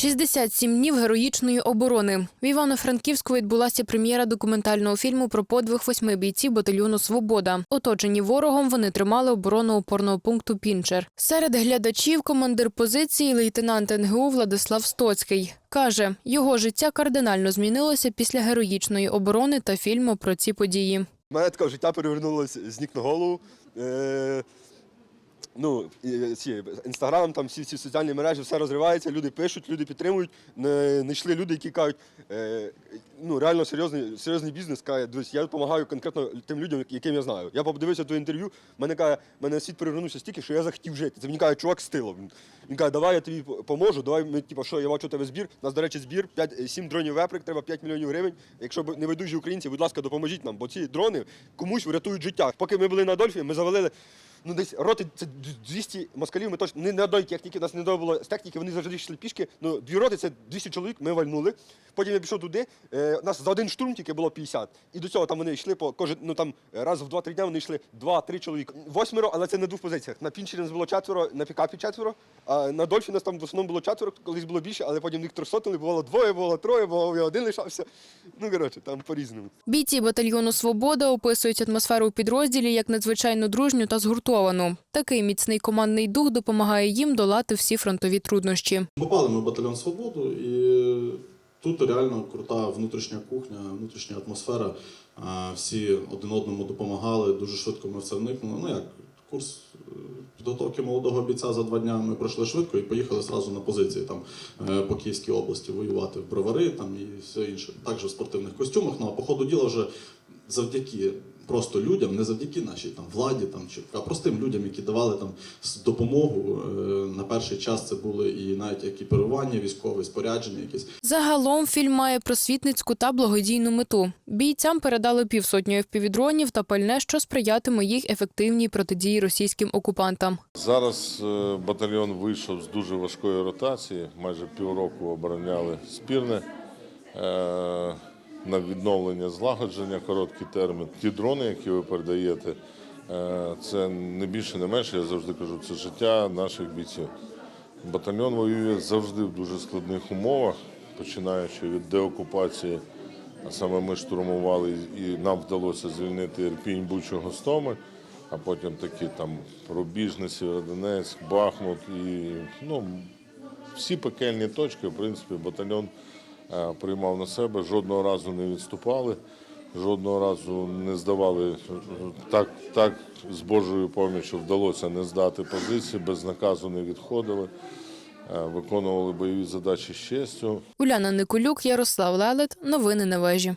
67 днів героїчної оборони. В Івано-Франківську відбулася прем'єра документального фільму про подвиг восьми бійців батальйону Свобода. Оточені ворогом вони тримали оборону опорного пункту Пінчер. Серед глядачів командир позиції лейтенант НГУ Владислав Стоцький каже, його життя кардинально змінилося після героїчної оборони та фільму про ці події. У мене таке життя перевернулося з ніг на голову. Е, ну, ці, інстаграм, там всі ці соціальні мережі, все розривається, люди пишуть, люди підтримують. Не, не йшли люди, які кажуть, е, ну реально серйозний, серйозний бізнес каже, дивись, я допомагаю конкретно тим людям, яким я знаю. Я подивився то інтерв'ю, мене каже, мене світ перевернувся стільки, що я захотів жити. Це мені каже, чувак з тилом. Він, він каже, давай я тобі поможу, давай ми, типу, що я бачу тебе збір. У нас, до речі, збір 5, 7 дронів веприк, треба 5 мільйонів гривень. Якщо б небайдужі українці, будь ласка, допоможіть нам, бо ці дрони комусь врятують життя. Поки ми були на Адольфі, ми завалили. Ну, десь роти це 200 москалів. Ми точно не на одної техніки, нас не було з техніки, вони завжди йшли пішки. Ну, дві роти це 200 чоловік, ми вальнули. Потім я пішов туди. Е, нас за один штурм тільки було 50. І до цього там вони йшли по кожен, ну там раз в 2-3 дня вони йшли 2-3 чоловіка. Восьмеро, але це не двох позиціях. На пінчері нас було четверо, на пікапі четверо. А на Дольфі нас там в основному було четверо, колись було більше, але потім їх трьохсотили, бувало двоє, було троє, бо я один лишався. Ну коротше, там по-різному. Бійці батальйону Свобода описують атмосферу у підрозділі як надзвичайно дружню та згуртовану. Такий міцний командний дух допомагає їм долати всі фронтові труднощі. Попали ми в батальйон Свободу, і тут реально крута внутрішня кухня, внутрішня атмосфера. Всі один одному допомагали. Дуже швидко ми в це вникнули. Ну як курс е, підготовки молодого бійця за два дня ми пройшли швидко і поїхали зразу на позиції там е, по Київській області воювати в бровари там і все інше. Також в спортивних костюмах. Ну а по ходу діла вже завдяки просто людям, не завдяки нашій там владі, там чи а простим людям, які давали там допомогу. Е, На перший час це були і навіть екіпірування, військове спорядження, якісь Загалом фільм має просвітницьку та благодійну мету. Бійцям передали півсотні впівдронів та пальне, що сприятиме їх ефективній протидії російським окупантам. Зараз е, батальйон вийшов з дуже важкої ротації. Майже півроку обороняли спірне е, на відновлення злагодження, короткий термін. Ті дрони, які ви передаєте, е, це не більше, не менше. Я завжди кажу, це життя наших бійців. Батальйон воює завжди в дуже складних умовах, починаючи від деокупації. А саме ми штурмували і нам вдалося звільнити Ірпінь, Бучу, Гостомель, а потім такі там Рубіжне, Сєвєродонецьк, Бахмут і ну, всі пекельні точки, в принципі, батальйон приймав на себе, жодного разу не відступали, жодного разу не здавали. Так, так з Божою поміччю вдалося не здати позиції, без наказу не відходили, е, виконували бойові задачі з честю. Уляна Николюк, Ярослав Лелет. Новини на вежі.